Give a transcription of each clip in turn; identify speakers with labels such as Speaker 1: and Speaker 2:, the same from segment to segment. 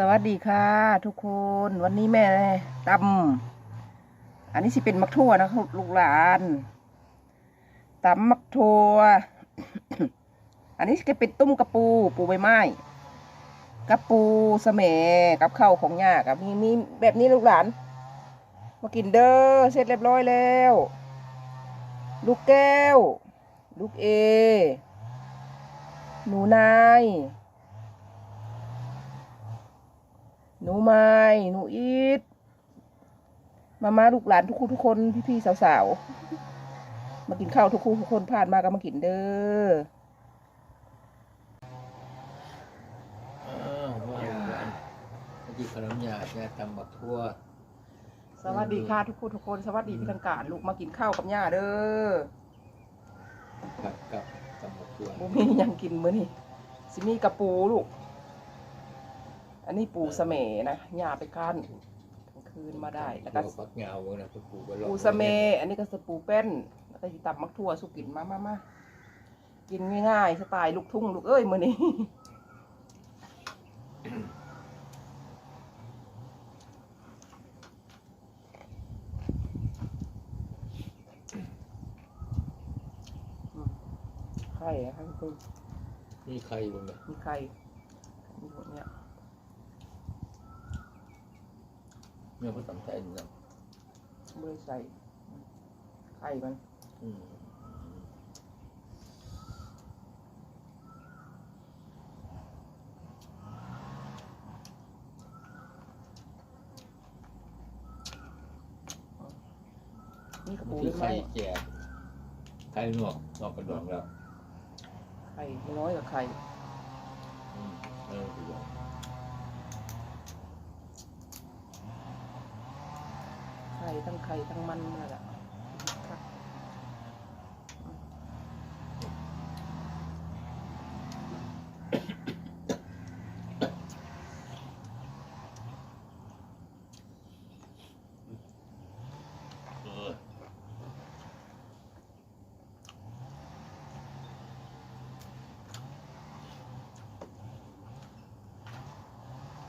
Speaker 1: สวัสดีค่ะ ทุกคนวันนี้แม่ตำอันนี้สิเป็นมักทั่วนะครับลูกหลานตำมักทั่ว อันนี้ก็เป็นตุ้มกระปู ปูใบไม้กระปูสะเมกับข้าวของยากับมีมีแบบนี้ลูกหลาน มากินเด้อเสร็จเรียบร้อยแล้ว ลูกแก้ว ลูกเอ หนูนาย หนูไม้หนูอีทมามาลูกหลานทุกคนทุกคนพี่พี่ๆสาวๆ มากินข้าวทุกคนทุกคนผ่านมาก็มากินเด้อ
Speaker 2: อ้าวว่ากันเมื่อกี้ขนมยาแกตำบักทั่ว
Speaker 1: สวัสดีค่ะทุกคนทุกคน สวัสดีพี่ทางการลูกมากินข้าวกับย่าเด้อ
Speaker 2: กับกับตำบักทั่ว
Speaker 1: บ่มีหยังกินมื้อนี้สิมีกระปูลูก อันนี้ปูสะเมนะย่าไปก้านกลางคืนมาได้แล้วก็
Speaker 2: ทั่วฟักยาวนะคุณปู่ก็ลอง
Speaker 1: ปูสะเมอันนี้ก็สปูแป้นแล้วก็สิตับมักทั่วสุกินมามามากินง่ายๆสไตล์ลูกทุ่งลูกเอ้ยมื้อนี้ ไข่อะครับคุณ
Speaker 2: นี่ใครบ้างไหม
Speaker 1: มีไข่มีพวกเนี้ย
Speaker 2: เมื่อภาษาไทยนะ
Speaker 1: ไม่ได้ใส่ไข่มัน
Speaker 2: อืม
Speaker 1: นี่กระ
Speaker 2: มัน
Speaker 1: ปู
Speaker 2: คือ
Speaker 1: หรือ
Speaker 2: ไข่
Speaker 1: ไม่
Speaker 2: แจกไข่นอกนอกกระดองแล้ว
Speaker 1: ไข่ไม่น้อยกับไข่
Speaker 2: อืมเออคือว่า
Speaker 1: ไข่ ทั้งไข่ทั้งมันนั่นแหละ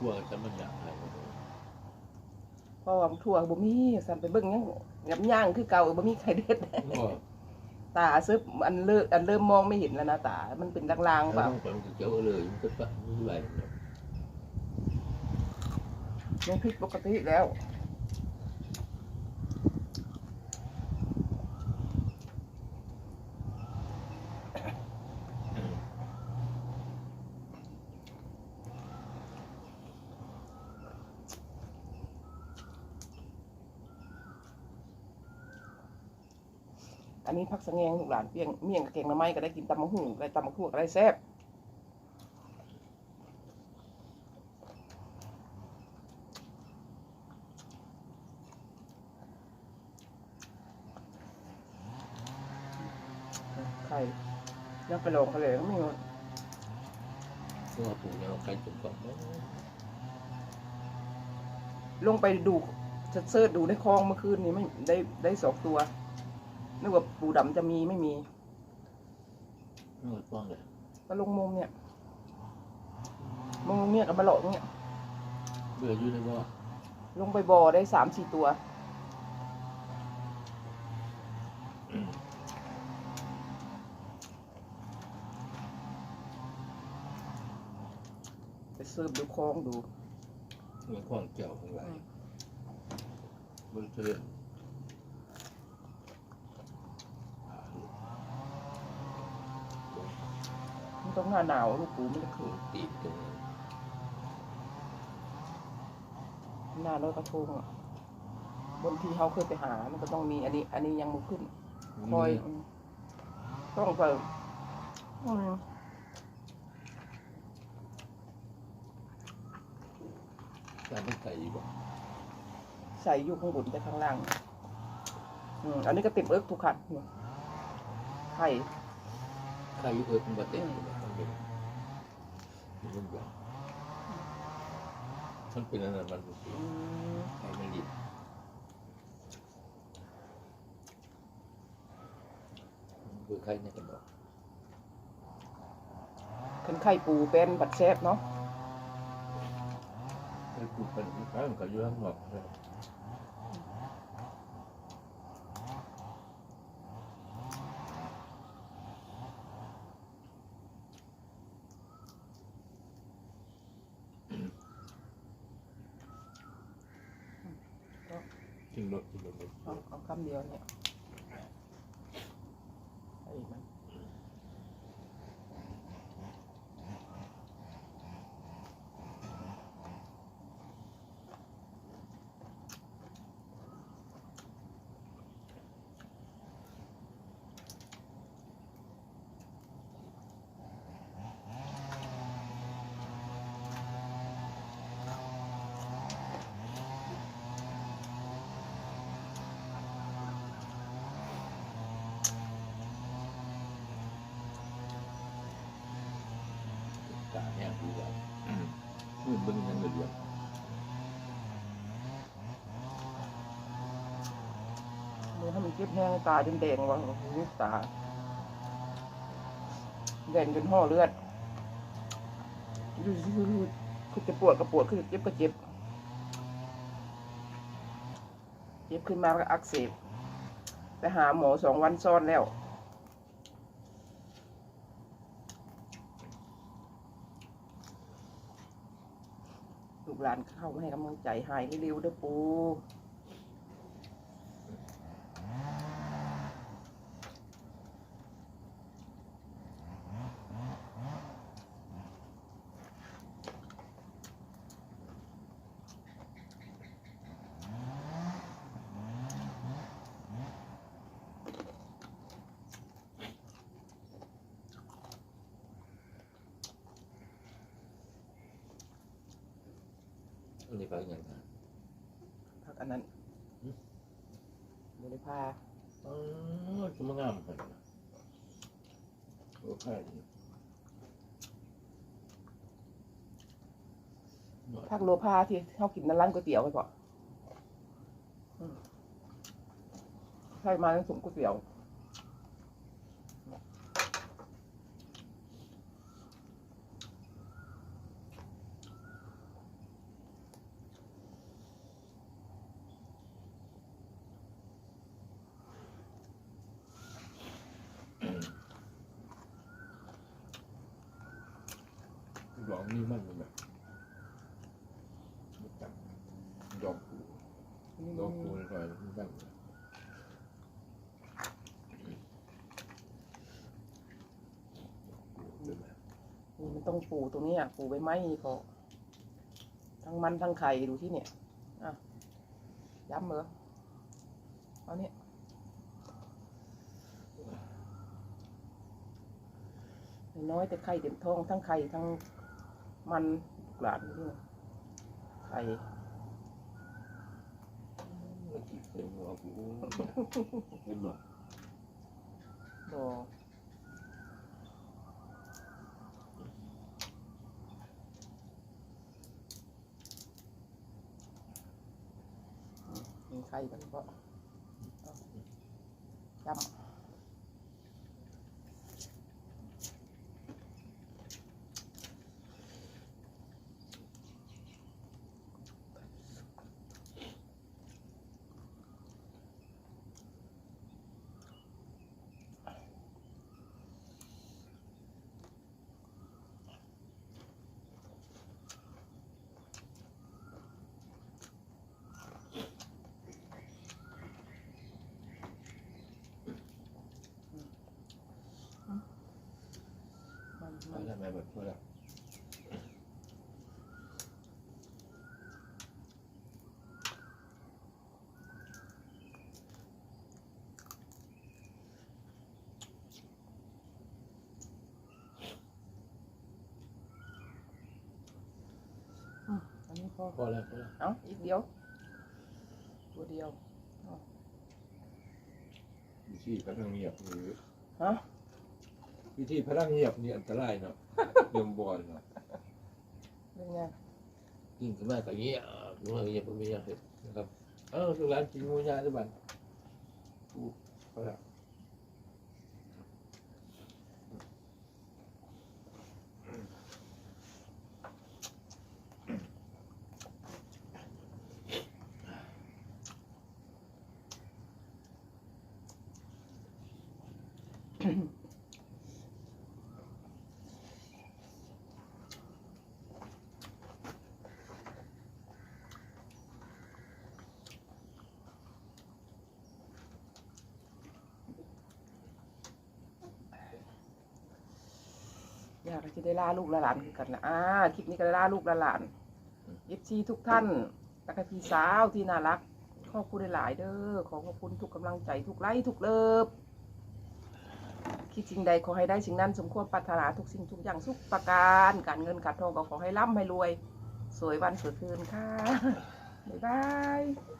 Speaker 2: กลัวจะมันอยากอะไร
Speaker 1: ราะว่าถั่วบ่มีสั่นไปเบิ่งยังยับย่างคือเก่าบ่มีไข่เด็ด
Speaker 2: ก็
Speaker 1: ตาซึบอันเริ่มอันเริ่มมองไม่เห็นแล้วนะตา มันเป็นลางๆเป
Speaker 2: เรา
Speaker 1: ล่า
Speaker 2: ต้องไปมันจะเจียวเลยมันก็ปะไม่ไหวเนาะ
Speaker 1: ยังผิดปกติแล้ว อันนี้พักสะแงงลูกหลานเปี้ยงเมี่ยงกับแกงหน่อไม้ก็ได้กินตำมะหุ่งได้ตำมะขั่วก็ได้แซ่บไข่ยังไปลงเขาเลยก็ไม่มี
Speaker 2: เพราะว่าปู่เนี่ยเอาไก่จุ่มก่อนเนอะ
Speaker 1: ลงไปดูเสิร์ชดูในคลองเมื่อคืนนี้ไม่ได้ได้สองตัว นึกว่าปูดำจะมีไม่มี
Speaker 2: นวดป้องเลย
Speaker 1: ก็ลงมุมเนี่ยมุมเนี่ยกับมาหลอกเนี่ย
Speaker 2: เบื่ออยู่ในบ่อ
Speaker 1: ลงไปบ่อได้สามสี่ตัว ไปเสิร์ฟดูคลองดู
Speaker 2: เมื่อข้องเกี่ยวของไรบนเทือน
Speaker 1: มัน ต้องหน้าหนาวลูกปูมันจะ
Speaker 2: ถู
Speaker 1: คือก
Speaker 2: ตีตรง
Speaker 1: หน้าร้อยกระทงอะบนที่เขาเคยไปหา มันก็ต้องมีอันนี้ อันนี้ยังไมาขึ้น คอยอืมต้องไปอืม
Speaker 2: การต้องใส่บ่
Speaker 1: ใส่อยู่ข้างบนแต่ข้างล่าง อืมอันนี้ก็เต็มเอิกทุกขันเนี่ยไข่
Speaker 2: ใครอยู่เอิร์มันบ่เต็มอยู่แล้วต้องเป็นมันเป็นแบบมันเป็นอะไรมันเป็น
Speaker 1: อืม
Speaker 2: ไข่มันดิบมันคือไข่ในกระดอง
Speaker 1: ขึ้นไข่ปูเป็นบัดแซบเนาะ
Speaker 2: ไปปลูกเป็นข้างก็อยู่ข้างนอกเลย ทิ้งรถทิ้งรถเลย
Speaker 1: เอาเอาคำเดียวเนี่ยไอ้มัน
Speaker 2: ตาเนี่ยดูแบบมืดเบึ้งยังเดือด
Speaker 1: มือให้มัน เจ็บแห้งตาจนแดงวะลูกตาแดงจนห่อเลือดดูสิดูดูคือจะปวดก็ปวดคือเจ็บก็เจ็บ เจ็บขึ้นมาก็อักเสบไปหาหมอสองวันซ้อนแล้วลูกหลานเข้ามาให้กำลังใจหายเร็วๆเด้อปู
Speaker 2: อันนี้ไปยังไง
Speaker 1: พักอันนั้น
Speaker 2: อืม
Speaker 1: บริพา
Speaker 2: อ๋อจะมางามไปนะโอ้ค่าดีหน่อย
Speaker 1: พักโลพาที่เขากินในร้านก๋วยเตี๋ยวไปก่อนอืมใช่มาทั้งถุงก๋วยเตี๋ยว
Speaker 2: นี่มันแบบจับยอมปูยอมปูหน่อยมันบ้าง
Speaker 1: นี่มันต้องปูตรงนี้อะปูใบไม้พอทั้งมันทั้งไข่ดูที่เนี่ยอะย้ำเหรอเอาเนี่ยน้อยแต่ไข่เต็มท้องทั้งไข่ทั้ง มันลูกหลานนี่ไข่
Speaker 2: เต็มหัวปูเห็นหรอ
Speaker 1: ดอมีไข่มันก็เอาย้ำ มันมั
Speaker 2: มัน
Speaker 1: น
Speaker 2: ทำไมแบบนี้ล่ะ
Speaker 1: อันนี้พอ
Speaker 2: พอแล้วพอแล้ว
Speaker 1: เอาอีกเดียว ตัวเดียว
Speaker 2: วิธีพลังเงียบหรือ
Speaker 1: ฮะ
Speaker 2: วิธีพลังเงียบนี่อันตรายเนาะเรื่องบอลเนาะ
Speaker 1: เป็นไง
Speaker 2: ยิ่งขึ้นมาก็เงียบเงียบเงียบไม่มีอะไรเห็นนะครับเออลูกหลานกินงูยาด้วยบ้านปูพอแล้ว
Speaker 1: อยากจะได้ล่าลูกละหลานคือกันละอ่าคลิปนี้ก็ได้ล่าลูกละหลานยิปซีทุกท่านแล้วก็พี่สาวที่น่ารัก ขอบคุณหลายๆเด้อขอขอบคุณทุกกำลังใจทุกไลค์ทุกเลิฟคิดสิ่งใดขอให้ได้สิ่งนั้นสมควรปรารถนาทุกสิ่งทุกอย่างสุขประการการเงินการทองก็ขอให้ร่ำให้รวย สวยวันสวยคืนค่ะบ๊ายบาย